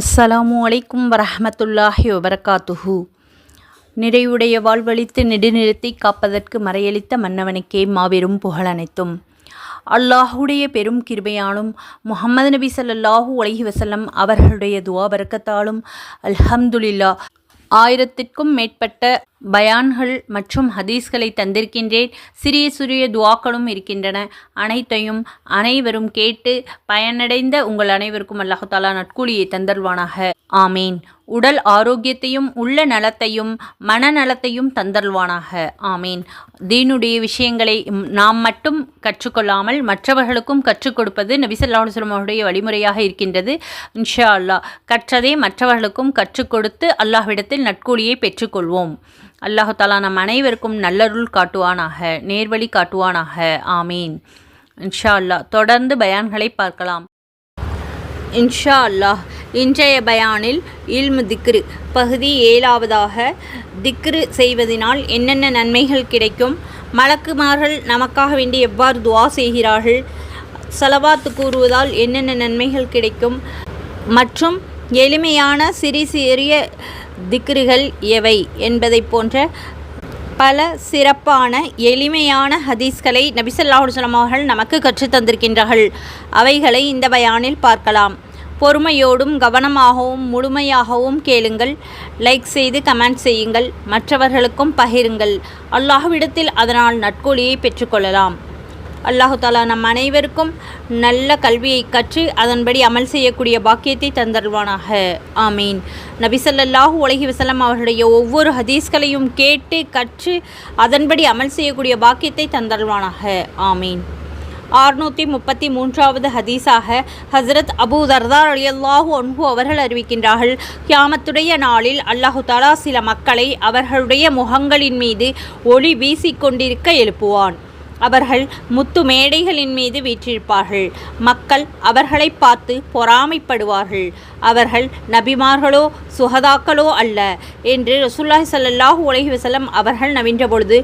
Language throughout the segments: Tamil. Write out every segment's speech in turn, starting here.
அஸ்ஸலாமு அலைக்கும் வரஹமத்துல்லாஹி வபரகாத்துஹு. நிறையுடைய வாழ்வழித்து நெடுநிறுத்தி காப்பதற்கு மறையளித்த மன்னவனுக்கே மாபெரும் புகழ் அனைத்தும். அல்லாஹுடைய பெரும் கிருபையாலும் முஹம்மது நபி சல்லாஹூ அலைஹி வசல்லம் அவர்களுடைய துவா பரக்கத்தாலும் அல்ஹம்துலில்லா ஆயிரத்திற்கும் மேற்பட்ட பயான்கள் மற்றும் ஹதீஸ்களை தந்திருக்கின்றேன். சிறிய சிறிய துவாக்களும் இருக்கின்றன. அனைத்தையும் அனைவரும் கேட்டு பயனடைந்த உங்கள் அனைவருக்கும் அல்லாஹாலா நட்கூலியை தந்தல்வானாக ஆமீன். உடல் ஆரோக்கியத்தையும் உள்ள நலத்தையும் மனநலத்தையும் தந்தல்வானாக ஆமீன். தீனுடைய விஷயங்களை நாம் மட்டும் கற்றுக்கொள்ளாமல் மற்றவர்களுக்கும் கற்றுக் கொடுப்பது நபிசல்லாஹு அவருடைய வழிமுறையாக இருக்கின்றது. இன்ஷா அல்லாஹ். கற்றதை மற்றவர்களுக்கும் கற்றுக் கொடுத்து அல்லாஹ்விடத்தில் நட்கூலியை பெற்றுக்கொள்வோம். அல்லாஹாலா நம் அனைவருக்கும் நல்லருள் காட்டுவானாக நேர்வழி காட்டுவானாக. ஆமீன். இன்ஷா அல்லாஹ் தொடர்ந்து பயான்களை பார்க்கலாம். இன்ஷா அல்லாஹ் இன்றைய பயானில் இல்மு திக்ரு பகுதி ஏழாவதாக. திக்ரு செய்வதனால் என்னென்ன நன்மைகள் கிடைக்கும்? மலக்குமார்கள் நமக்காக வேண்டி எவ்வாறு துவா செய்கிறார்கள்? செலவாத்து கூறுவதால் என்னென்ன நன்மைகள் கிடைக்கும்? மற்றும் எளிமையான சிறி சிறிய திக்ருகள் எவை என்பதை போன்ற பல சிறப்பான எளிமையான ஹதீஸ்களை நபிசல்லாஹுசலம் அவர்கள் நமக்கு கற்றுத் தந்திருக்கின்றார்கள். அவைகளை இந்த பயானில் பார்க்கலாம். பொறுமையோடும் கவனமாகவும் முழுமையாகவும் கேளுங்கள். லைக் செய்து கமெண்ட் செய்யுங்கள். மற்றவர்களுக்கும் பகிருங்கள். அல்லாஹ்விடத்தில் அதனால் நட்கொலியை பெற்றுக்கொள்ளலாம் அல்லாஹு தாலா நம் அனைவருக்கும் நல்ல கல்வியை கற்று அதன்படி அமல் செய்யக்கூடிய பாக்கியத்தை தந்தருவானாக ஆமீன். நபிசல்லாஹூ உலகி வசலம் அவர்களுடைய ஒவ்வொரு ஹதீஸ்களையும் கேட்டு கற்று அதன்படி அமல் செய்யக்கூடிய பாக்கியத்தை தந்தருவானாக ஆமீன். ஆறுநூற்றி முப்பத்தி மூன்றாவது ஹதீஸாக ஹசரத் அபூ தர்தார் அலியல்லாஹு அன்பு அவர்கள் அறிவிக்கின்றார்கள் கியாமத்துடைய நாளில் அல்லாஹு தாலா சில மக்களை அவர்களுடைய முகங்களின் மீது ஒளி வீசிக்கொண்டிருக்க எழுப்புவான். அவர்கள் முத்து மேடைகளின் மீது வீற்றிருப்பார்கள். மக்கள் அவர்களை பார்த்து பொறாமைப்படுவார்கள். அவர்கள் நபிமார்களோ சுகதாக்களோ அல்ல என்று ரசூல்லாஹி ஸல்லல்லாஹு உலகி வசலம் அவர்கள் நவின்ற பொழுது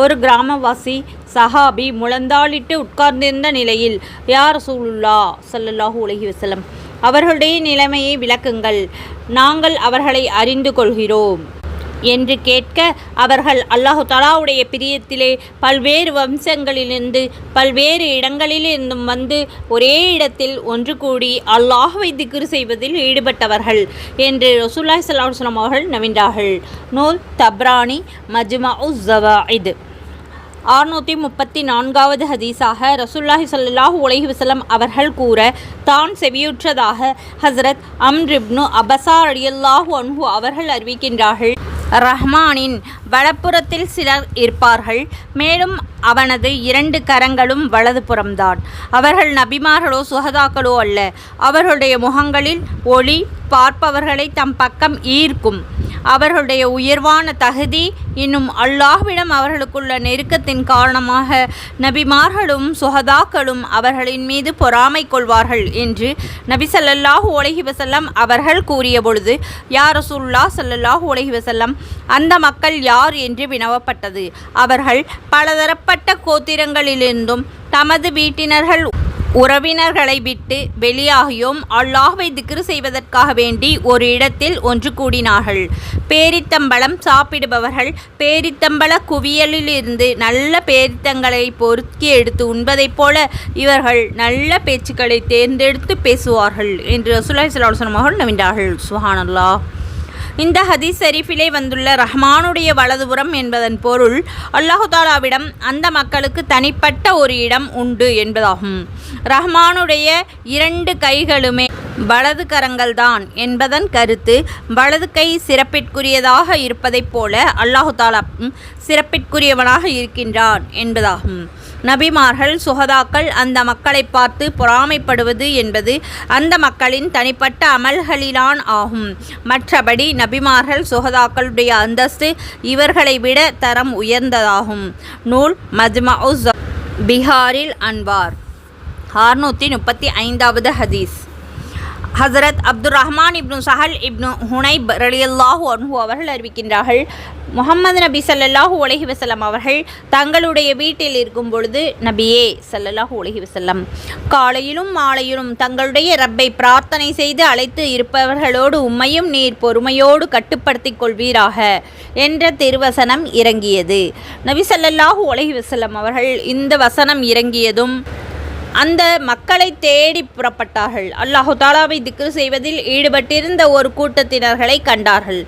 ஒரு கிராமவாசி சஹாபி முழந்தாளிட்டு உட்கார்ந்திருந்த நிலையில் யார் சூலுல்லா சல்லல்லாஹு உலகி வசலம் அவர்களுடைய நிலைமையை விளக்குங்கள். நாங்கள் அவர்களை அறிந்து கொள்கிறோம். என்று கேட்க அவர்கள் அல்லாஹு தலாவுடைய பிரியத்திலே பல்வேறு வம்சங்களிலிருந்து பல்வேறு இடங்களிலிருந்தும் வந்து ஒரே இடத்தில் ஒன்று கூடி அல்லாஹுவை திக்ரு செய்வதில் ஈடுபட்டவர்கள் என்று ரசூல்லாய் சல்லாஹ் அவர்கள் நவின்றார்கள். நூல் தப்ரானி மஜ்மா உஸ் இது ஆறுநூற்றி முப்பத்தி நான்காவது ஹதீஸாக ரசுல்லாஹி ஸல்லல்லாஹு உலகி வசலம் அவர்கள் கூற தான் செவியுற்றதாக ஹஸ்ரத் அம்ரிப்னு அபசா அடியல்லாஹு அன்ஹு அவர்கள் அறிவிக்கின்றார்கள் ரஹ்மானின் வலப்புறத்தில் சிலர் இருப்பார்கள் மேலும் அவனது இரண்டு கரங்களும் வலதுபுறம்தான். அவர்கள் நபிமார்களோ சுகதாக்களோ அல்ல. அவர்களுடைய முகங்களில் ஒளி பார்ப்பவர்களை தம் பக்கம் ஈர்க்கும். அவர்களுடைய உயர்வான தகுதி இன்னும் அல்லாஹ்விடம் அவர்களுக்குள்ள நெருக்கத்தின் காரணமாக நபிமார்களும் சுகதாக்களும் அவர்களின் மீது பொறாமை கொள்வார்கள் என்று நபி சல்லல்லாஹு அலைஹி வசல்லம் அவர்கள் கூறிய பொழுது யார் ரசூல்லா சல்லல்லாஹு அலைஹி வசல்லம் அந்த மக்கள் யார் என்று வினவப்பட்டது. அவர்கள் பலதரப்பட்ட கோத்திரங்களிலிருந்தும் தமது வீட்டினர்கள் உறவினர்களை விட்டு வெளியாகியும் அல்லாஹ்வை திக்ரு செய்வதற்காக வேண்டி ஒரு இடத்தில் ஒன்று கூடினார்கள். பேரித்தம்பளம் சாப்பிடுபவர்கள் பேரித்தம்பள குவியலிலிருந்து நல்ல பேரித்தங்களை பொறுக்கி எடுத்து உண்பதைப் போல இவர்கள் நல்ல பேச்சுக்களை தேர்ந்தெடுத்து பேசுவார்கள் என்று ரசூலாய் சலாஹம் அவர்கள் நவின்றார்கள் சுஹானல்லாஹ் இந்த ஹதீஸ் ஷெரீஃபிலே வந்துள்ள ரஹ்மானுடைய வலதுபுறம் என்பதன் பொருள் அல்லாஹு தாலாவிடம் அந்த மக்களுக்கு தனிப்பட்ட ஒரு இடம் உண்டு என்பதாகும். ரஹ்மானுடைய இரண்டு கைகளுமே வலது கரங்கள்தான் என்பதன் கருத்து வலது கை சிறப்பிற்குரியதாக இருப்பதைப் போல அல்லாஹு தாலா சிறப்பிற்குரியவனாக இருக்கின்றான் என்பதாகும். நபிமார்கள் சுகதாக்கள் அந்த மக்களை பார்த்து பொறாமைப்படுவது என்பது அந்த மக்களின் தனிப்பட்ட அமல்களிலான் ஆகும். மற்றபடி நபிமார்கள் சுகதாக்களுடைய அந்தஸ்து இவர்களை விட தரம் உயர்ந்ததாகும். நூல் மஜ்மா பிஹாரில் அன்வார் அறுநூற்றி முப்பத்தி ஐந்தாவது ஹதீஸ். ஹசரத் அப்துல் ரஹ்மான் இப்னு சஹல் இப்னு ஹுனைப் ரலியல்லாஹு அன்ஹு அவர்கள் அறிவிக்கின்றார்கள். முகமது நபி சல்லல்லாஹு உலகி வஸல்லம் அவர்கள் தங்களுடைய வீட்டில் இருக்கும் பொழுது நபியே சல்லல்லாஹு உலகி வசல்லம் காலையிலும் மாலையிலும் தங்களுடைய ரப்பை பிரார்த்தனை செய்து அழைத்து இருப்பவர்களோடு உம்மையும் நீர் பொறுமையோடு கட்டுப்படுத்திக் கொள்வீராக என்ற திருவசனம் இறங்கியது. நபி சல்லல்லாஹு உலகி வசல்லம் அவர்கள் இந்த வசனம் இறங்கியதும் அந்த மக்களை தேடி புறப்பட்டார்கள். அல்லாஹு தாலாவை திக்ரு செய்வதில் ஈடுபட்டிருந்த ஒரு கூட்டத்தினர்களை கண்டார்கள்.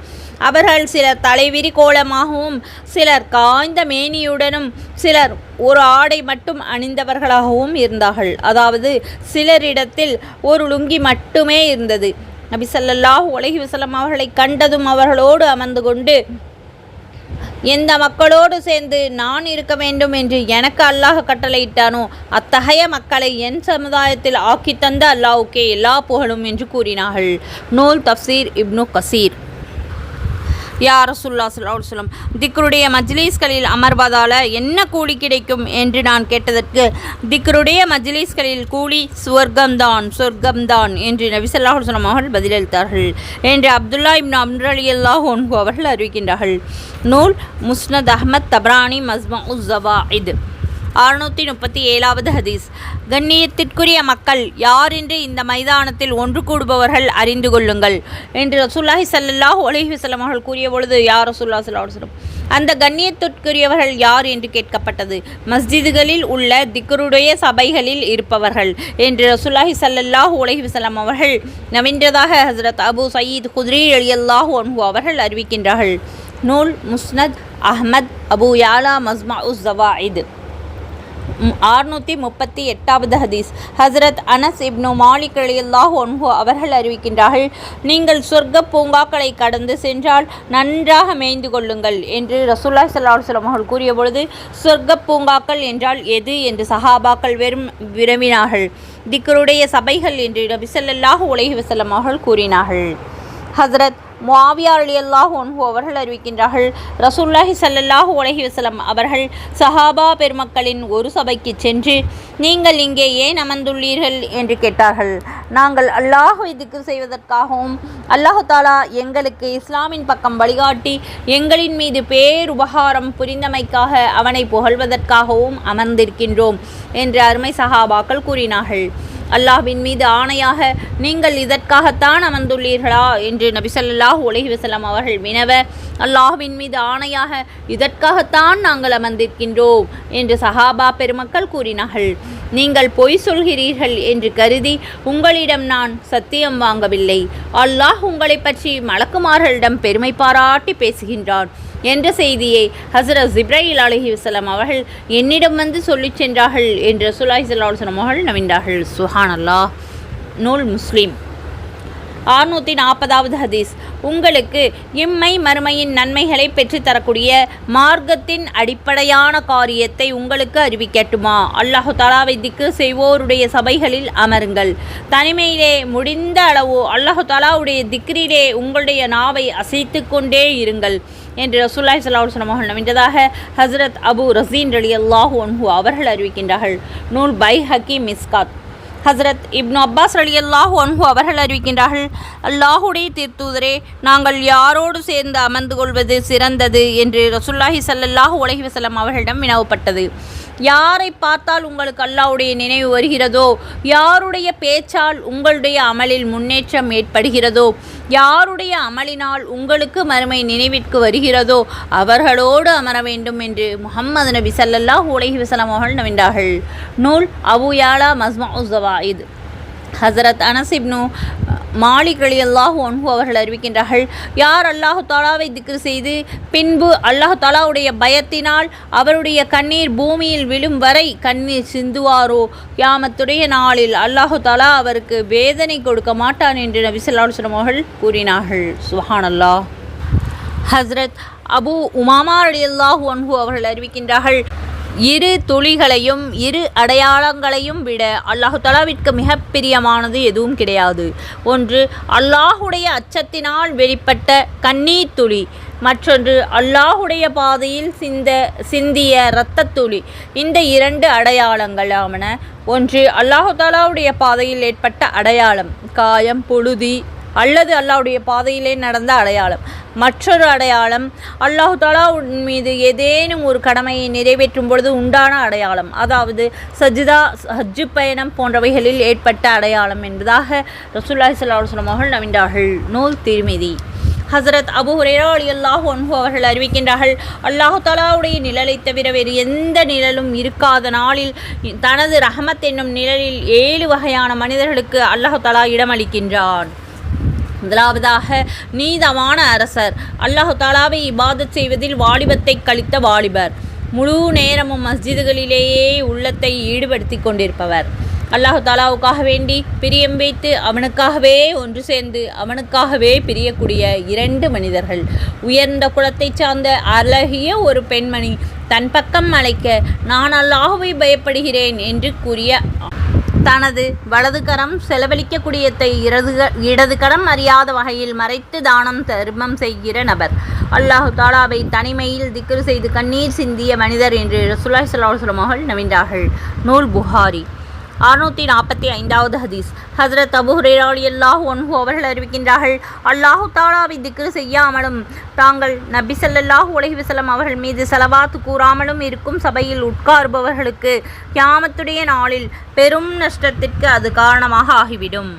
அவர்கள் சிலர் தலைவிரி கோலமாகவும் சிலர் காய்ந்த மேனியுடனும் சிலர் ஒரு ஆடை மட்டும் அணிந்தவர்களாகவும் இருந்தார்கள். அதாவது சிலரிடத்தில் ஒரு லுங்கி மட்டுமே இருந்தது. நபி ஸல்லல்லாஹு அலைஹி அவர்களை கண்டதும் அவர்களோடு அமர்ந்து கொண்டு எந்த மக்களோடு சேர்ந்து நான் இருக்க வேண்டும் என்று எனக்கு அல்லாஹ் கட்டளையிட்டானோ அத்தகைய மக்களை என் சமுதாயத்தில் ஆக்கி தந்த அல்லாஹ்வுக்கே எல்லா புகழும் என்று கூறினார்கள். நூல் தப்சீர் இப்னு கசீர். யா ரசுல்லா சொல்லம் திக்ருடைய மஜ்லீஸ்களில் அமர்வதால் என்ன கூலி கிடைக்கும் என்று நான் கேட்டதற்கு திக்ருடைய மஜ்லீஸ்களில் கூலி சுவர்க்கம்தான் சொர்க்கம்தான் என்று நபிசல்லாஹ் சொல்லம் அவர்கள் பதிலளித்தார்கள் என்று அப்துல்லா இப்னு அம்ர் அலி அல்லாஹ் அவர்கள் அறிவிக்கின்றார்கள். நூல் முஸ்னத் அஹ்மத் தப்ரானி மஸ்மா உஸ்ஸவா இது அறுநூற்றி முப்பத்தி ஏழாவது ஹதீஸ். கண்ணியத்திற்குரிய மக்கள் யார் என்று இந்த மைதானத்தில் ஒன்று கூடுபவர்கள் அறிந்து கொள்ளுங்கள் என்று ரசூல்லாஹி ஸல்லல்லாஹு அலைஹி வஸல்லம் அவர்கள் கூறிய பொழுது யார் ரசூல்லா ஸல்லல்லாஹு அந்த கண்ணியத்திற்குரியவர்கள் யார் என்று கேட்கப்பட்டது? மஸ்ஜிதுகளில் உள்ள திக்ருடைய சபைகளில் இருப்பவர்கள் என்று ரசூல்லாஹி ஸல்லல்லாஹு உலகி வஸல்லம் அவர்கள் நவீன்றதாக ஹஸ்ரத் அபு சயீத் குதிரி அலியல்லாஹு அன்ஹு அவர்கள் அறிவிக்கின்றார்கள். நூல் முஸ்னத் அஹ்மத் அபு யாலா மஸ்மா உஸ் ஜவாயித் ஆறுநூற்றி முப்பத்தி எட்டாவது ஹதீஸ். ஹசரத் அனஸ் இப்னு மாலிக் அலியல்லாஹ் ஒன்ஹு அவர்கள் அறிவிக்கின்றார்கள் நீங்கள் சொர்க்க பூங்காக்களை கடந்து சென்றால் நன்றாக மேய்ந்து கொள்ளுங்கள் என்று ரசூல்லா சல்லாஹ் அவர்கள் கூறிய பொழுது சொர்க்க பூங்காக்கள் என்றால் எது? என்று சஹாபாக்கள் வெறும் விரும்பினார்கள் திக்கருடைய சபைகள் என்று நபி உலகி வசலம் அவர்கள் கூறினார்கள். ஹசரத் முவாவியார் அலி அல்லாஹ் ஒன்ஹு அவர்கள் அறிவிக்கின்றார்கள். ரசூல்லாஹி ஸல்லல்லாஹு உலகி வசலம் அவர்கள் சஹாபா பெருமக்களின் ஒரு சபைக்கு சென்று நீங்கள் இங்கே ஏன் அமர்ந்துள்ளீர்கள்? என்று கேட்டார்கள். நாங்கள் அல்லாஹுவை திக்கு செய்வதற்காகவும் அல்லாஹு தாலா எங்களுக்கு இஸ்லாமின் பக்கம் வழிகாட்டி எங்களின் மீது பேருபகாரம் புரிந்தமைக்காக அவனை புகழ்வதற்காகவும் அமர்ந்திருக்கின்றோம் என்று அருமை சஹாபாக்கள் கூறினார்கள். அல்லாஹ்வின் மீது ஆணையாக நீங்கள் இதற்காகத்தான் அமர்ந்துள்ளீர்களா? என்று நபிசல்லாஹு உலகி வசலம் அவர்கள் வினவ அல்லாஹ்வின் மீது ஆணையாக இதற்காகத்தான் நாங்கள் அமர்ந்திருக்கின்றோம் என்று சஹாபா பெருமக்கள் கூறினார்கள். நீங்கள் பொய் சொல்கிறீர்கள் என்று கருதி உங்களிடம் நான் சத்தியம் வாங்கவில்லை. அல்லாஹ் உங்களை பற்றி மலக்குமார்களிடம் பெருமை பாராட்டி பேசுகின்றான். என்ற செய்தியை ஹசரத் ஜிப்ராயில் அலஹிவசலம் அவர்கள் என்னிடம் வந்து சொல்லிச் சென்றார்கள் என்று சுலாஹி சல்லாஹம் அவர்கள் நவின்றார்கள் சுஹான் அல்லாஹ் நூல் முஸ்லீம். ஆறுநூற்றி நாற்பதாவது ஹதீஸ். உங்களுக்கு இம்மை மறுமையின் நன்மைகளை பெற்றுத்தரக்கூடிய மார்க்கத்தின் அடிப்படையான காரியத்தை உங்களுக்கு அறிவிக்கட்டுமா? அல்லாஹு தாலாவை திக்கு செய்வோருடைய சபைகளில் அமருங்கள். தனிமையிலே முடிந்த அளவு அல்லாஹு தாலாவுடைய திக்ரிலே உங்களுடைய நாவை அசைத்து கொண்டே இருங்கள். என்று ரசூல்லாய் சல்லாஹ் அவர்கள் நவின்றதாக ஹசரத் அபு ரசீன் அலி அல்லாஹு ஒன்ஹு அவர்கள் அறிவிக்கின்றார்கள். நூல் பை ஹக்கீம் மிஸ்காத். ஹசரத் இப்னு அப்பாஸ் அலி அல்லாஹு அன்ஹு அவர்கள் அறிவிக்கின்றார்கள் அல்லாஹுடைய தீர்த்தூதரே நாங்கள் யாரோடு சேர்ந்து அமர்ந்து கொள்வது சிறந்தது? என்று ரசுல்லாஹி சல்லல்லாஹு உலகி வசலம் அவர்களிடம் வினவப்பட்டது. யாரை பார்த்தால் உங்களுக்கு அல்லாவுடைய நினைவு வருகிறதோ யாருடைய பேச்சால் உங்களுடைய அமலில் முன்னேற்றம் ஏற்படுகிறதோ யாருடைய அமலினால் உங்களுக்கு மறுமை நினைவிற்கு வருகிறதோ அவர்களோடு அமர வேண்டும் என்று முகம்மது நபி சல்லல்லாஹ் உலகி வசலம் அவர்கள் நவின்றார்கள் நூல் அபு யாலா மஸ்மா இது ஹசரத் அனசிப்னு மாலிக் அலி அல்லாஹு அன்ஹு அவர்கள் அறிவிக்கின்றார்கள் யார் அல்லாஹு தாலாவை திக்ரு செய்து பின்பு அல்லாஹு தாலாவுடைய பயத்தினால் அவருடைய கண்ணீர் பூமியில் விழும் வரை கண்ணீர் சிந்துவாரோ? யாமத்துடைய நாளில் அல்லாஹு தாலா அவருக்கு வேதனை கொடுக்க மாட்டான் என்று நபிசல்லாஸ்லம் அவர்கள் கூறினார்கள். சுஹான் அல்லாஹ் ஹஸ்ரத் அபு உமாமா அலி அல்லாஹு அன்ஹு அவர்கள் அறிவிக்கின்றார்கள் இரு துளிகளையும் இரு அடையாளங்களையும் விட அல்லாஹு தலாவிற்கு மிக பிரியமானது எதுவும் கிடையாது. ஒன்று அல்லாஹுடைய அச்சத்தினால் வெளிப்பட்ட கண்ணீர் துளி. மற்றொன்று அல்லாஹுடைய பாதையில் சிந்த சிந்திய இரத்தத்துளி இந்த இரண்டு அடையாளங்களாவன ஒன்று அல்லாஹு தாலாவுடைய பாதையில் ஏற்பட்ட அடையாளம். காயம் புழுதி அல்லது அல்லாவுடைய பாதையிலே நடந்த அடையாளம். மற்றொரு அடையாளம் அல்லாஹு தாலா மீது ஏதேனும் ஒரு கடமையை நிறைவேற்றும் பொழுது உண்டான அடையாளம். அதாவது சஜிதா ஹஜ்ஜு பயணம் போன்றவைகளில் ஏற்பட்ட அடையாளம் என்பதாக ரசூல்லாஹி சல்லாஹ் வஸல்லம் அவர்கள் நவின்றார்கள் நூல் திருமிதி. ஹசரத் அபு ஹுரேரா அலி அல்லாஹ் ஒன்ஹு அவர்கள் அறிவிக்கின்றார்கள் அல்லாஹு தலாவுடைய நிழலை தவிர வேறு எந்த நிழலும் இருக்காத நாளில் தனது ரஹமத் என்னும் நிழலில் ஏழு வகையான மனிதர்களுக்கு அல்லாஹு தலா இடமளிக்கின்றான். முதலாவதாக நீதமான அரசர். அல்லாஹு தாலாவை இபாதத் செய்வதில் வாலிபத்தை கழித்த வாலிபர். முழு நேரமும் மஸ்ஜிதுகளிலேயே உள்ளத்தை ஈடுபடுத்தி கொண்டிருப்பவர். அல்லாஹு தாலாவுக்காக வேண்டி பிரியம் வைத்து அவனுக்காகவே ஒன்று சேர்ந்து அவனுக்காகவே பிரியக்கூடிய இரண்டு மனிதர்கள். உயர்ந்த குலத்தைச் சார்ந்த அழகிய ஒரு பெண்மணி தன் பக்கம் அழைக்க நான் அல்லாஹுவை பயப்படுகிறேன் என்று கூறிய தனது வலது கரம் செலவழிக்கக்கூடியதை இடது இடதுகரம் அறியாத வகையில் மறைத்து தானம் தர்மம் செய்கிற நபர். அல்லாஹு தாலாவை தனிமையில் திக்ரு செய்து கண்ணீர் சிந்திய மனிதர் என்று ரசுல்லாய் சல்லாஹ் மகள் நவின்றார்கள் நூல் புகாரி. அறுநூற்றி நாற்பத்தி ஐந்தாவது ஹதீஸ். ஹசரத் அபு ஹுரேராலி அல்லாஹ் ஒன்ஹு அவர்கள் அறிவிக்கின்றார்கள் அல்லாஹு தாலாவை திக்ரு செய்யாமலும் தாங்கள் நபி சல்லாஹூ அலைஹி அவர்கள் மீது செலவாத்து கூறாமலும் இருக்கும் சபையில் உட்காருபவர்களுக்கு கியாமத்துடைய நாளில் பெரும் நஷ்டத்திற்கு அது காரணமாக ஆகிவிடும்.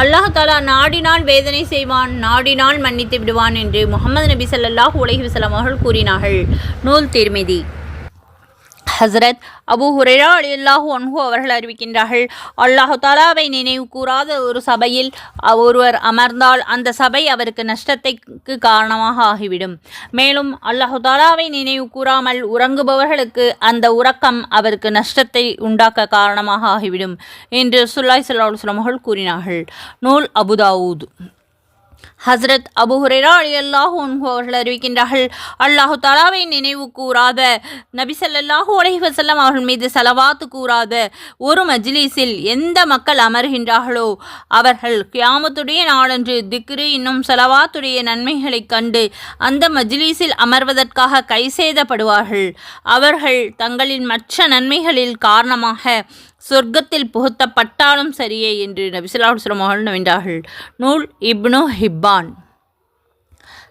அல்லாஹு தாலா நாடினால் வேதனை செய்வான் நாடினால் மன்னித்து விடுவான் என்று முகமது நபி சல்லாஹூ அலைஹி அவர்கள் கூறினார்கள். நூல் திருமிதி. ஹசரத் அபு ஹுரேரா அலியல்லாஹு அன்ஹு அவர்கள் அறிவிக்கின்றார்கள் அல்லாஹு தாலாவை நினைவு கூறாத ஒரு சபையில் ஒருவர் அமர்ந்தால் அந்த சபை அவருக்கு நஷ்டத்தைக்கு காரணமாக ஆகிவிடும். மேலும் அல்லாஹு தாலாவை நினைவு கூறாமல் உறங்குபவர்களுக்கு அந்த உறக்கம் அவருக்கு நஷ்டத்தை உண்டாக்க காரணமாக ஆகிவிடும் என்று சுல்லாய் சல்லாஹ் கூறினார்கள். நூல் அபுதாவூத் ஹஸ்ரத் அபு ஹுரேரா அலி அல்லாஹூ அவர்கள் அறிவிக்கின்றார்கள் அல்லாஹு தாலாவை நினைவு கூறாத நபி ஸல்லல்லாஹு அலைஹி அவர்கள் மீது செலவாத்து கூறாத ஒரு மஜ்லீஸில் எந்த மக்கள் அமர்கின்றார்களோ அவர்கள் கியாமத்துடைய நாளன்று திக்ரு இன்னும் செலவாத்துடைய நன்மைகளைக் கண்டு அந்த மஜ்லீஸில் அமர்வதற்காக கைசேதப்படுவார்கள். அவர்கள் தங்களின் மற்ற நன்மைகளில் காரணமாக சொர்க்கத்தில் புகுத்தப்பட்டாலும் சரியே என்று நபிசுல்லாஹுஸ்லம் மகன் நவின்றார்கள் நூல் இப்னு ஹிப்பான்.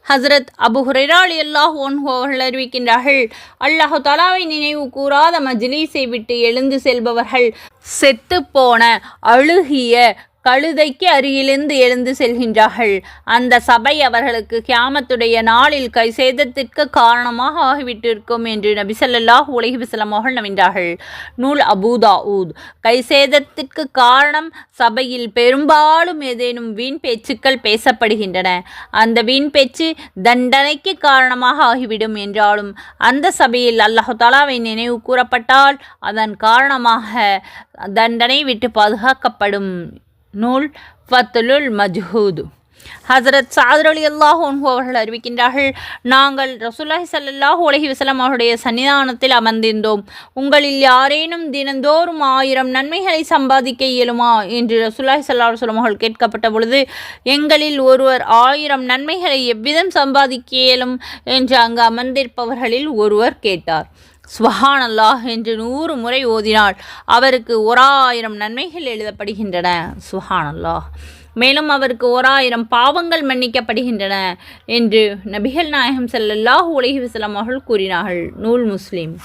ஹசரத் அபு ஹுரைரா எல்லாஹ் அல்லாஹ் ஒன்ஹு அவர்கள் அறிவிக்கின்றார்கள் அல்லாஹு தலாவை நினைவு கூறாத மஜ்லீஸை விட்டு எழுந்து செல்பவர்கள் செத்துப்போன அழுகிய கழுதைக்கு அருகிலிருந்து எழுந்து செல்கின்றார்கள். அந்த சபை அவர்களுக்கு கியாமத்துடைய நாளில் கை சேதத்திற்கு காரணமாக ஆகிவிட்டிருக்கும் என்று நபிசல்லாஹ் உலகி விசலமாக நவின்றார்கள் நூல் அபூதா ஊத் கைசேதத்திற்கு காரணம் சபையில் பெரும்பாலும் ஏதேனும் வீண் பேச்சுக்கள் பேசப்படுகின்றன. அந்த வீண் பேச்சு தண்டனைக்கு காரணமாக ஆகிவிடும் என்றாலும் அந்த சபையில் அல்லாஹாலாவை நினைவு கூறப்பட்டால் அதன் காரணமாக தண்டனை விட்டு பாதுகாக்கப்படும். நூல் ஃபத்துலுல் மஜ்ஹூது ஹசரத் சாதர் அலி அல்லாஹ் அவர்கள் அறிவிக்கின்றார்கள் நாங்கள் ரசூல்லாஹி சல்லாஹூ உலகி வசலம் அவருடைய சன்னிதானத்தில் அமர்ந்திருந்தோம் உங்களில் யாரேனும் தினந்தோறும் ஆயிரம் நன்மைகளை சம்பாதிக்க இயலுமா என்று ரசூல்லாஹி சல்லா சொல்லம் அவர்கள் கேட்கப்பட்ட பொழுது எங்களில் ஒருவர் ஆயிரம் நன்மைகளை எவ்விதம் சம்பாதிக்க இயலும் என்று அங்கு அமர்ந்திருப்பவர்களில் ஒருவர் கேட்டார் சுஹான் அல்லாஹ் என்று நூறு முறை ஓதினால் அவருக்கு ஓராயிரம் நன்மைகள் எழுதப்படுகின்றன. சுஹான் அல்லாஹ் மேலும் அவருக்கு ஓராயிரம் பாவங்கள் மன்னிக்கப்படுகின்றன என்று நபிகள் நாயகம் செல்லல்லாஹ் உலகி வஸல்லம் அவர்கள் கூறினார்கள். நூல் முஸ்லீம்.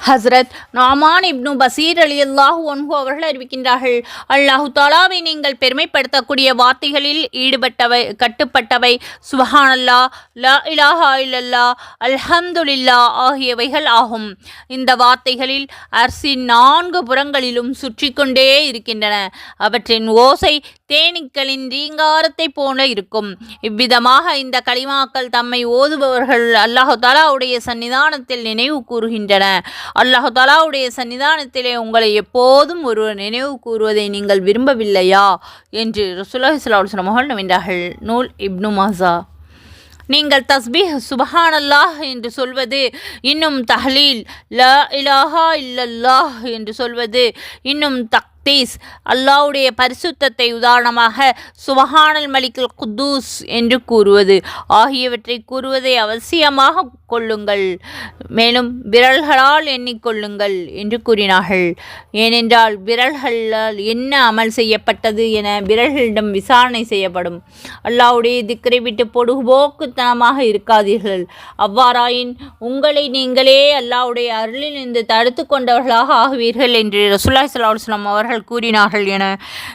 ஹஸ்ரத் நாமான் இப்னு பசீர் அலி அல்லாஹு ஒன்ஹு அவர்கள் அறிவிக்கின்றார்கள் அல்லாஹு தாலாவை நீங்கள் பெருமைப்படுத்தக்கூடிய வார்த்தைகளில் ஈடுபட்டவை கட்டுப்பட்டவை சுபஹானல்லா லா இலாஹா இல்லல்லா அல்ஹம்துலில்லா ஆகியவைகள் ஆகும். இந்த வார்த்தைகளில் அர்சின் நான்கு புறங்களிலும் சுற்றி கொண்டே இருக்கின்றன. அவற்றின் ஓசை தேனீக்களின் ரீங்காரத்தை போல இருக்கும். இவ்விதமாக இந்த களிமாக்கள் தம்மை ஓதுபவர்கள் அல்லாஹு தாலாவுடைய சன்னிதானத்தில் நினைவு கூறுகின்றன. அல்லாஹாலாவுடைய சன்னிதானத்திலே உங்களை எப்போதும் ஒருவர் நினைவு கூறுவதை நீங்கள் விரும்பவில்லையா? என்று ரசூலாஹி சலாஹ் மகள் நூல் இப்னு மாசா நீங்கள் தஸ்பீஹ் சுபஹானல்லாஹ் என்று சொல்வது இன்னும் தஹ்லீல் ல இலாஹா இல்லல்லாஹ் என்று சொல்வது இன்னும் தக் குத்தீஸ் அல்லாஹ்வுடைய பரிசுத்தத்தை உதாரணமாக சுபஹானல் மலிக்குல் குத்தூஸ் என்று கூறுவது. ஆகியவற்றை கூறுவதை அவசியமாக கொள்ளுங்கள். மேலும் விரல்களால் எண்ணிக்கொள்ளுங்கள் என்று கூறினார்கள். ஏனென்றால் விரல்களால் என்ன அமல் செய்யப்பட்டது என விரல்களிடம் விசாரணை செய்யப்படும். அல்லாவுடைய திக்கரை விட்டு பொடுபோக்குத்தனமாக இருக்காதீர்கள். அவ்வாறாயின் உங்களை நீங்களே அல்லாவுடைய அருளில் இருந்து தடுத்து கொண்டவர்களாக ஆகுவீர்கள் என்று ரசுல்லா சலாஹ் அவர்கள் கூறினார்கள் என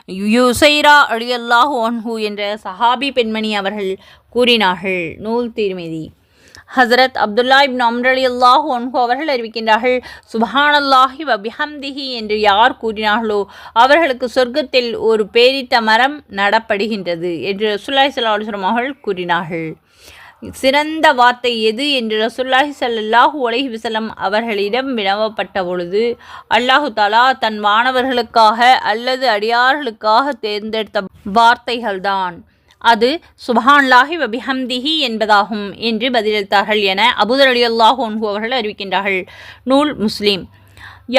யுசைரா அலி அல்லாஹு ஒன்ஹு என்ற சஹாபி பெண்மணி அவர்கள் கூறினார்கள். நூல் திருமதி. ஹசரத் அப்துல்லா இப்னு அம்ர் அல்லாஹ் ஒன்ஹு அவர்கள் அறிவிக்கின்றார்கள் சுபஹானல்லாஹி வபிஹம்திஹி என்று யார் கூறினார்களோ அவர்களுக்கு சொர்க்கத்தில் ஒரு பேரித்த மரம் நடப்படுகின்றது என்று சுல்லாய் சல்லாஹ் அவர்கள் கூறினார்கள். சிறந்த வார்த்தை எது என்று ரசுல்லாஹி ஸல்லல்லாஹு உலகி விசலம் அவர்களிடம் வினவப்பட்ட பொழுது அல்லாஹு தாலா தன் மாணவர்களுக்காக அல்லது அடியார்களுக்காக தேர்ந்தெடுத்த வார்த்தைகள்தான். அது சுபஹான்லாஹி வபிஹம்திஹி என்பதாகும் என்று பதிலளித்தார்கள் என அபுதர் அலி அல்லாஹு அன்ஹு அவர்கள் அறிவிக்கின்றார்கள். நூல் முஸ்லீம்.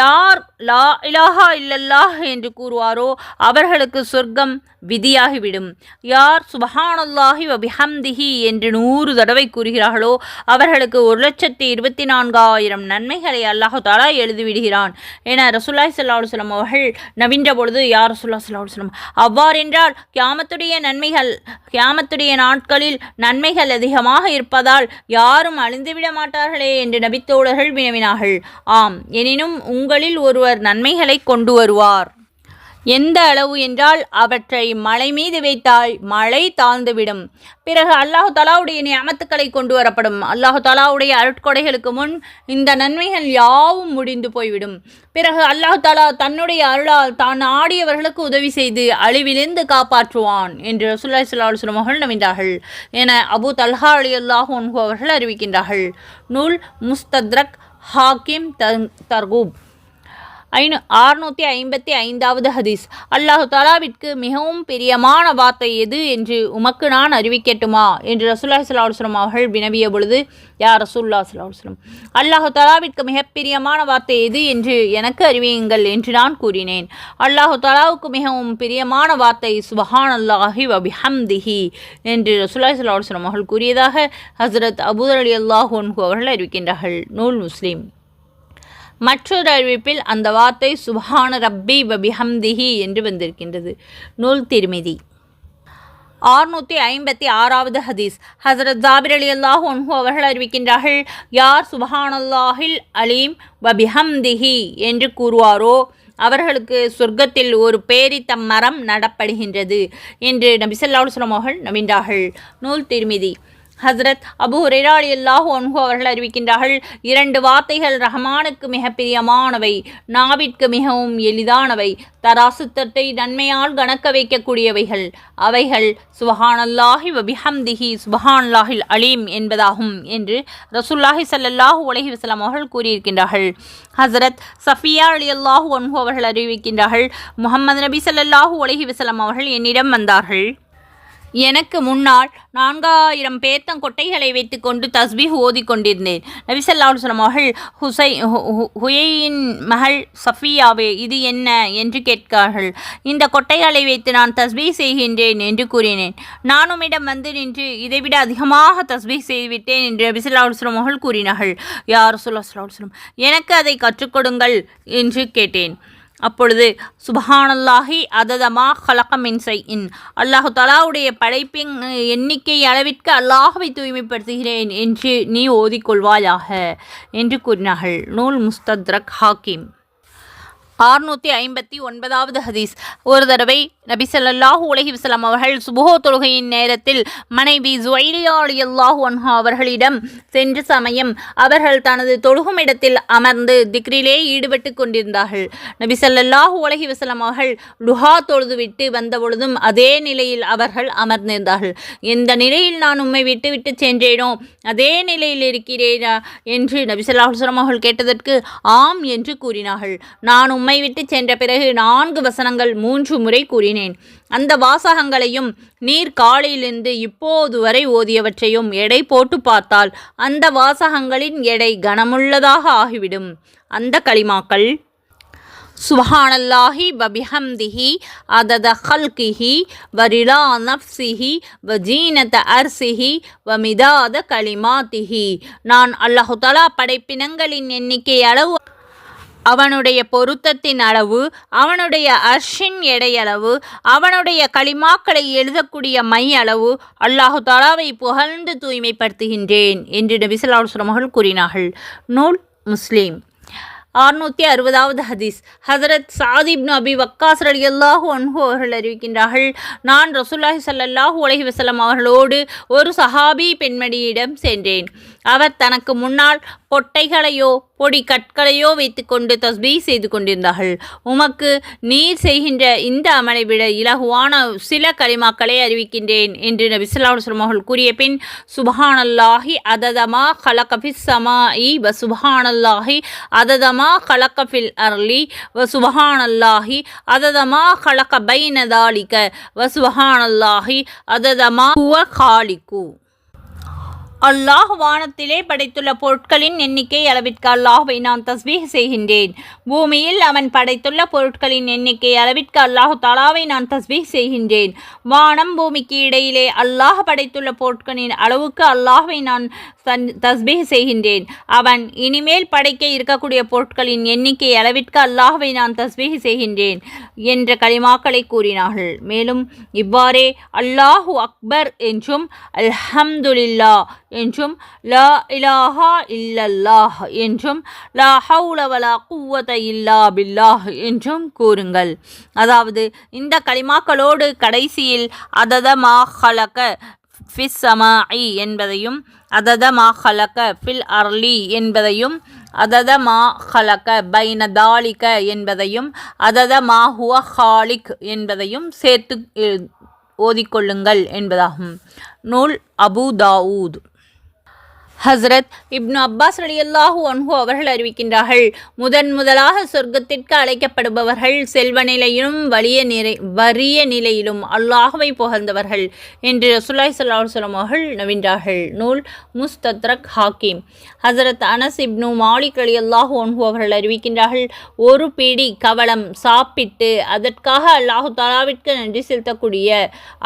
யார் லா இலாஹா இல்லல்லாஹ் என்று கூறுவாரோ அவர்களுக்கு சொர்க்கம் விதியாகிவிடும். யார் சுபஹானல்லாஹி வபிஹம்திஹி என்று நூறு தடவை கூறுகிறார்களோ அவர்களுக்கு ஒரு லட்சத்தி இருபத்தி நான்காயிரம் நன்மைகளை அல்லாஹு தாலா எழுதிவிடுகிறான். என ரசுல்லாய் சல்லாஹுலம் அவர்கள் நவின்ற பொழுது யார் ரசுல்லா சல்லாஹுலம் அவ்வாறென்றால் கியாமத்துடைய நன்மைகள் கியாமத்துடைய நாட்களில் நன்மைகள் அதிகமாக இருப்பதால் யாரும் அழிந்துவிட மாட்டார்களே என்று நபித்தோழர்கள் வினவினார்கள். ஆம் எனினும் உங்களில் ஒருவர் நன்மைகளை கொண்டு வருவார். எந்த அளவு என்றால் அவற்றை மலை மீது வைத்தால் மழை தாழ்ந்துவிடும். பிறகு அல்லாஹு தலாவுடைய நியமத்துக்களை கொண்டு வரப்படும். அல்லாஹு தலாவுடைய அருட்கொடைகளுக்கு முன் இந்த நன்மைகள் யாவும் முடிந்து போய்விடும். பிறகு அல்லாஹு தாலா தன்னுடைய அருளால் தான் ஆடியவர்களுக்கு உதவி செய்து அழிவிலிருந்து காப்பாற்றுவான் என்று ரசூல்லாய் சல்லாஹ் சொல்லம் அவர்கள் என அபு தல்ஹா அலி அல்லாஹ் அவர்கள் அறிவிக்கின்றார்கள். நூல் முஸ்தத்ரக் ஹாக்கிம் தர்கூப். ஐநூ ஆறுநூற்றி ஐம்பத்தி ஐந்தாவது ஹதீஸ். அல்லாஹு தாலாவிற்கு மிகவும் பிரியமான வார்த்தை எது என்று உமக்கு நான் அறிவிக்கட்டுமா என்று ரசூல்லாய் சலாஹுஸ்லம் அவர்கள் வினவிய பொழுது யார் ரசூல்லா சலாஹுஸ்லம் அல்லாஹு தாலாவிற்கு மிக பிரியமான வார்த்தை எது என்று எனக்கு அறிவியுங்கள் என்று நான் கூறினேன். அல்லாஹு தாலாவுக்கு மிகவும் பிரியமான வார்த்தை சுபஹான் அல்லாஹி வபிஹம்திஹி என்று ரசூல்லாய் சலாஹுஸ்லம் அவர்கள் கூறியதாக ஹசரத் அபுதர் அலி அல்லாஹ் அவர்கள் அறிவிக்கின்றார்கள். நூல் முஸ்லீம். மற்றொரு அறிவிப்பில் அந்த வார்த்தை சுபான ரப்பி வபிஹம்திஹி என்று வந்திருக்கின்றது. நூல் திருமிதி. ஆறுநூற்றி ஐம்பத்தி ஆறாவது ஹதீஸ். ஹசரத் ஜாபிர் அலி அல்லாஹ் ஒன்ஹு அவர்கள் அறிவிக்கின்றார்கள் யார் சுபஹானல்லாஹில் அலீம் வபிஹம்திஹி என்று கூறுவாரோ அவர்களுக்கு சொர்க்கத்தில் ஒரு பேரித்த மரம் நடப்படுகின்றது என்று நபிசல்லாஹ் சொல்லம் அவர்கள் நவின்றார்கள் நூல் திருமிதி. ஹஸ்ரத் அபு ஹுரேராலி அல்லாஹு அன்ஹு அவர்கள் அறிவிக்கின்றார்கள் இரண்டு வார்த்தைகள் ரஹமானுக்கு மிக பிரியமானவை நாவிற்கு மிகவும் எளிதானவை தராசுத்தத்தை நன்மையால் கணக்க வைக்கக்கூடியவைகள். அவைகள் சுபஹானல்லாஹி வபிஹம்திஹி சுபஹான்லாஹில் அலீம் என்பதாகும் என்று ரசூல்லாஹி சல்லல்லாஹு உலகி வசலாம் அவர்கள் கூறியிருக்கின்றார்கள். ஹசரத் சஃபியா அலி அல்லாஹு அன்ஹு அவர்கள் அறிவிக்கின்றார்கள் முகமது நபி சல்லல்லாஹு உலகி வசலாம் அவர்கள் என்னிடம் வந்தார்கள். எனக்கு முன்னால் நான்காயிரம் பேத்தங்கொட்டைகளை வைத்துக்கொண்டு தஸ்பீஹ் ஓதிக்கொண்டிருந்தேன். நபிசல்லாஹுலம் மகள் ஹுசை ஹுயையின் மகள் சஃபியாவே இது என்ன? என்று கேட்கார்கள் இந்த கொட்டைகளை வைத்து நான் தஸ்பீ செய்கின்றேன் என்று கூறினேன். நானுமிடம் வந்து நின்று இதைவிட அதிகமாக தஸ்பீ செய்துவிட்டேன் என்று நபிசல்லாஹுலம் மகள் கூறினார்கள். யார் சொல்லா சொல்லாம் எனக்கு அதை கற்றுக்கொடுங்கள் என்று கேட்டேன். அப்பொழுது சுபஹானல்லாஹி அததமா ஹலகமின் இன் அல்லாஹு தலாவுடைய படைப்பின் எண்ணிக்கை அளவிற்கு அல்லாஹவை தூய்மைப்படுத்துகிறேன் என்று நீ ஓதிக்கொள்வாயாக என்று கூறினார்கள். நூல் முஸ்தத்ரக் ஹாக்கிம். ஆறுநூற்றி ஐம்பத்தி ஒன்பதாவது ஹதீஸ். ஒரு தடவை நபி சல்லாஹூ அலைஹி வஸல்லம் அவர்கள் சுபஹோ தொழுகையின் நேரத்தில் மனைவி ஜுவைலியா அலியல்லாஹு அன்ஹா அவர்களிடம் சென்ற சமயம் அவர்கள் தனது தொழுகும் இடத்தில் அமர்ந்து திக்ரிலே ஈடுபட்டு கொண்டிருந்தார்கள். நபி ஸல்லல்லாஹு உலகி வஸல்லம் அவர்கள் லுஹா தொழுதுவிட்டு வந்த பொழுதும் அதே நிலையில் அவர்கள் அமர்ந்திருந்தார்கள். எந்த நிலையில் நான் உம்மை விட்டுவிட்டு சென்றேனோ அதே நிலையில் இருக்கிறேனா? என்று நபி ஸல்லல்லாஹு அவர்கள் கேட்டதற்கு ஆம் என்று கூறினார்கள். நான் உம்மை விட்டு சென்ற பிறகு நான்கு வசனங்கள் மூன்று முறை கூறினேன். அந்த வாசகங்களையும் நீர் காலையிலிருந்து இப்போது வரை ஓதியவற்றையும் எடை போட்டு பார்த்தால் அந்த வாசகங்களின் எடை கனமுள்ளதாக ஆகிவிடும். அந்த களிமாக்கள் சுஹானல்லாஹி வபிஹம்திஹி அதத ஹல்கிஹி வரிலா நஃப்சிஹி வஜீனத அர்சிஹி வமிதாத களிமாத்திஹி. நான் அல்லாஹு தலா படைப்பினங்களின் எண்ணிக்கை அளவு அவனுடைய பொருத்தத்தின் அளவு அவனுடைய அர்ஷின் எடையளவு அவனுடைய களிமாக்களை எழுதக்கூடிய மை அளவு அல்லாஹு தாலாவை புகழ்ந்து தூய்மைப்படுத்துகின்றேன் என்று நபிசல்லாஹ் கூறினார்கள். நூல் முஸ்லீம். அறுநூற்றி அறுபதாவது ஹதீஸ். ஹசரத் சாதிப்னு அபி வக்காஸ் அலி அல்லாஹு அன்ஹு அவர்கள் அறிவிக்கின்றார்கள் நான் ரசூல்லாஹி சல்லாஹூ அலைஹி வசலம் அவர்களோடு ஒரு சஹாபி பெண்மணியிடம் சென்றேன். அவர் தனக்கு முன்னால் பொட்டைகளையோ பொடி கற்களையோ வைத்துக்கொண்டு தஸ்பீ செய்து கொண்டிருந்தார்கள். உமக்கு நீர் செய்கின்ற இந்த அமலை விட இலகுவான சில கரிமாக்களை அறிவிக்கின்றேன் என்று நபி ஸல்லல்லாஹு அவர்கள் கூறிய பின் சுபஹானல்லாஹி அததமா கலகபிசமா இ வ சுபஹானல்லாஹி அததமா ஹலகஃபில் அர்லி வ சுபஹானல்லாஹி அததமா கலக பைனதாலிக வ சுபஹானல்லாஹி அததமா ஹுவ காலிக்கு அல்லாஹ் வானத்திலே படைத்துள்ள பொருட்களின் எண்ணிக்கை அளவிற்கு அல்லாஹுவை நான் தஸ்பீஹ் செய்கின்றேன். பூமியில் அவன் படைத்துள்ள பொருட்களின் எண்ணிக்கை அளவிற்கு அல்லாஹு தாலாவை நான் தஸ்பீஹ் செய்கின்றேன். வானம் பூமிக்கு இடையிலே அல்லாஹ் படைத்துள்ள பொருட்களின் அளவுக்கு அல்லாஹுவை நான் தன் தஸ்பீஹ் செய்கின்றேன். அவன் இனிமேல் படைக்க இருக்கக்கூடிய பொருட்களின் எண்ணிக்கை அளவிற்கு அல்லாஹவை நான் தஸ்பீஹ் செய்கின்றேன் என்ற கலிமாக்களை கூறினார்கள். மேலும் இவ்வாறே அல்லாஹு அக்பர் என்றும் அல்ஹம்துலில்லா என்றும் லா இலாஹா இல்லல்லாஹ் என்றும் லா ஹவுலவலா குவத இல்லா பில்லாஹ் என்றும் கூறுங்கள். அதாவது இந்த கலிமாக்களோடு கடைசியில் அதத ஃபிஸ் சமாஇ என்பதையும் அதத மா ஹலக ஃபில் அர்லி என்பதையும் அதத மா ஹலக பைன தாலிக என்பதையும் அதத மா ஹுவ ஹாலிக் என்பதையும் சேர்த்து ஓதிக்கொள்ளுங்கள் என்பதாகும். நூல் அபு தாவூத். ஹஸ்ரத் இப்னு அப்பாஸ் ரலியல்லாஹு அன்ஹு அவர்கள் அறிவிக்கின்றார்கள். முதன் முதலாக சொர்க்கத்திற்கு அழைக்கப்படுபவர்கள் செல்வ நிலையிலும் வலிய நிறை வறிய நிலையிலும் அல்லாஹுவை புகழ்ந்தவர்கள் என்று சுல்லாய் ஸல்லல்லாஹு அவர்கள் நவின்றார்கள். நூல் முஸ்தத்ரக் ஹாக்கிம். ஹஸ்ரத் அனஸ் இப்னு மாலிக் ரலியல்லாஹு அன்ஹு அவர்கள் அறிவிக்கின்றார்கள் ஒரு பிடி கவளம் சாப்பிட்டு அதற்காக அல்லாஹு தாலாவிற்கு நன்றி செலுத்தக்கூடிய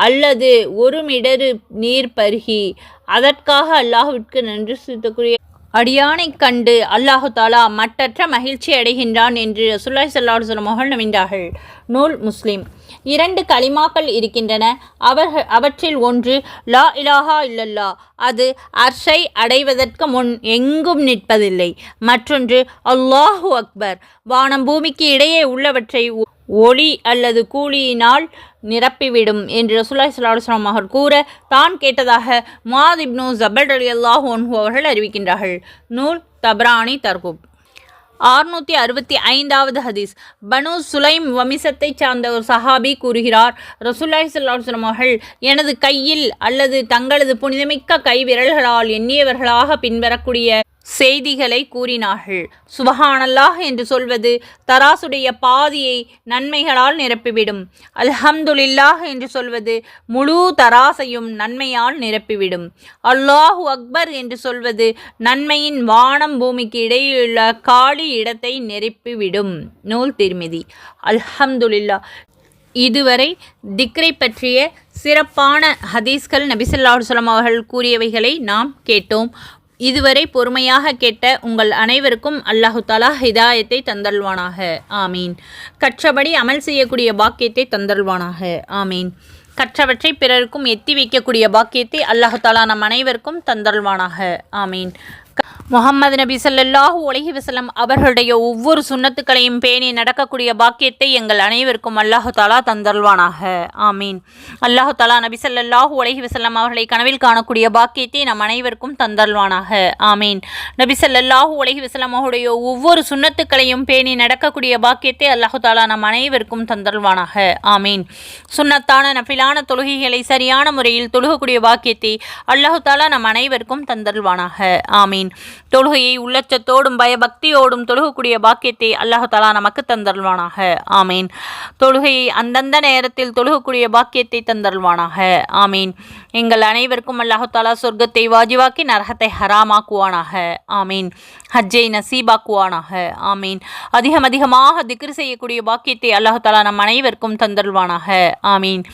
அல்லது ஒரு மிடரு நீர் பருகி அதற்காக அல்லாஹுவிற்கு நன்றி செலுத்தக்கூடிய அடியானைக் கண்டு அல்லாஹு தாலா மட்டற்ற மகிழ்ச்சி அடைகின்றான் என்று ரசுல்லாய் ஸல்லல்லாஹு அலைஹி வஸல்லம் நூல் முஸ்லீம். இரண்டு கலிமாக்கள் இருக்கின்றன. அவர்கள் அவற்றில் ஒன்று லா இலாஹா இல்லல்லா. அது அர்ஷை அடைவதற்கு முன் எங்கும் நிற்பதில்லை. மற்றொன்று அல்லாஹு அக்பர். வானம் பூமிக்கு இடையே உள்ளவற்றை ஒ- ஒளி அல்லது கூலியினால் நிரப்பிவிடும் என்று ரசுல்லாய் ஸல்லல்லாஹு அவர்கள் கூற தான் கேட்டதாக மாத் இப்னு ஜபல் அலி அன்ஹு அவர்கள் அறிவிக்கின்றார்கள். நூல் தப்ரானி தர்குப். ஆறுநூற்றி அறுபத்தி ஐந்தாவது ஹதீஸ். பனு சுலைம் வமிசத்தைச் சார்ந்த ஒரு சஹாபி கூறுகிறார் ரசுல்லாய் ஸல்லல்லாஹு அவர்கள் எனது கையில் அல்லது தங்களது புனிதமிக்க கை விரல்களால் எண்ணியவர்களாக பின்வரக்கூடிய செய்திகளை கூறினார்கள். சுபஹானல்லாஹ் என்று சொல்வது தராசுடைய பாதியை நன்மைகளால் நிரப்பிவிடும். அல்ஹம்துலில்லாஹ் என்று சொல்வது முழு தராசையும் நன்மையால் நிரப்பிவிடும். அல்லாஹு அக்பர் என்று சொல்வது நன்மையின் வானம் பூமிக்கு இடையிலுள்ள காலி இடத்தை நிரப்பிவிடும். நூல் திருமிதி. அல்ஹம்துலில்லாஹ். இதுவரை திக்ரை பற்றிய சிறப்பான ஹதீஸ்கள் நபிசல்லாஹு அவர்கள் கூறியவைகளை நாம் கேட்டோம். இதுவரை பொறுமையாக கேட்ட உங்கள் அனைவருக்கும் அல்லாஹு தாலா ஹிதாயத்தை தந்தல்வானாக ஆமீன். கற்றபடி அமல் செய்யக்கூடிய பாக்கியத்தை தந்தல்வானாக ஆமீன். கற்றவற்றை பிறருக்கும் எத்தி வைக்கக்கூடிய பாக்கியத்தை அல்லாஹு தாலா நம் அனைவருக்கும் தந்தல்வானாக ஆமீன். முகமது நபி சல்லாஹூ உலகி வசலம் அவர்களுடைய ஒவ்வொரு சுண்ணத்துக்களையும் பேணி நடக்கக்கூடிய பாக்கியத்தை எங்கள் அனைவருக்கும் அல்லாஹு தாலா தந்தல்வானாக ஆமீன். அல்லாஹு தாலா நபி சல்லாஹூ உலகி வஸல்லம் அவர்களை கனவில் காணக்கூடிய பாக்கியத்தை நம் அனைவருக்கும் தந்தல்வானாக ஆமீன். நபி சல்லாஹூ உலகி வசலம் அவருடைய ஒவ்வொரு சுண்ணத்துக்களையும் பேணி நடக்கக்கூடிய பாக்கியத்தை அல்லாஹு தாலா நம் அனைவருக்கும் தந்தல்வானாக ஆமீன். சுன்னத்தான நஃபிலான தொழுகைகளை சரியான முறையில் தொழுகக்கூடிய பாக்கியத்தை அல்லாஹு தாலா நம் அனைவருக்கும் தந்தல்வானாக ஆமீன். தொழுகையை உள்ளச்சத்தோடும் பயபக்தியோடும் தொழுகக்கூடிய பாக்கியத்தை அல்லாஹாலா நமக்கு தந்தருள்வானாக. ஆமீன். தொழுகையை அந்தந்த நேரத்தில் தொழுகக்கூடிய பாக்கியத்தை தந்தருள்வானாக. ஆமீன். எங்கள் அனைவருக்கும் அல்லாஹாலா சொர்க்கத்தை வாஜிவாக்கி நரகத்தை ஹராமாக்குவானாக. ஆமீன். ஹஜ்ஜை நசீபாக்குவானாக. ஆமீன். அதிகம் அதிகமாக திக்ரு செய்யக்கூடிய பாக்கியத்தை அல்லாஹாலா நம் அனைவருக்கும் தந்தருள்வானாக. ஆமீன்.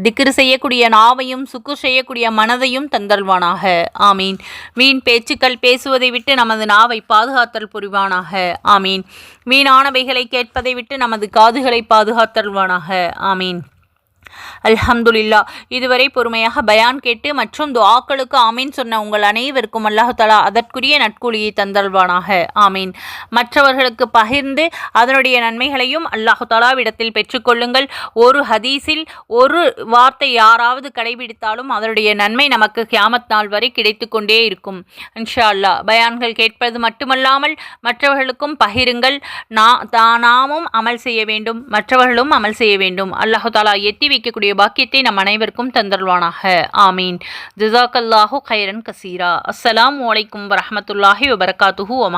திக்ரு செய்யக்கூடிய நாவையும் சுக்கு செய்யக்கூடிய மனதையும் தந்தல்வானாக ஆமீன். வீண் பேச்சுக்கள் பேசுவதை விட்டு நமது நாவை பாதுகாத்தல் புரிவானாக. ஆமீன். வீணானவைகளை கேட்பதை விட்டு நமது காதுகளை பாதுகாத்தல்வானாக ஆமீன். அல்ஹம்துலில்லா. இதுவரை பொறுமையாக பயான் கேட்டு மற்றும் துஆக்களுக்கு ஆமீன் சொன்ன உங்கள் அனைவருக்கும் அல்லாஹு தலா அதற்குரிய நட்கூலியை தந்தல்வானாக. ஆமீன். மற்றவர்களுக்கு பகிர்ந்து அதனுடைய நன்மைகளையும் அல்லாஹுதலாவிடத்தில் பெற்றுக்கொள்ளுங்கள் ஒரு ஹதீஸில் ஒரு வார்த்தை யாராவது கடைபிடித்தாலும் அதனுடைய நன்மை நமக்கு கியாமத் நாள் வரை கிடைத்து கொண்டே இருக்கும். இன்ஷா அல்லாஹ் பயான்கள் கேட்பது மட்டுமல்லாமல் மற்றவர்களுக்கும் பகிருங்கள். நா நாமும் அமல் செய்ய வேண்டும். மற்றவர்களும் அமல் செய்ய வேண்டும். அல்லாஹு தாலா எத்தி வைக்கக்கூடிய பாக்கியத்தை நம் அனைவருக்கும் தந்தருள்வானாக. ஆமீன். ஜிசாக்கல்லாஹு கைரன் கசீரா. அஸ்ஸலாமு வலைக்கும் வரமத்துல்லாஹி வபரகாத்துஹு வ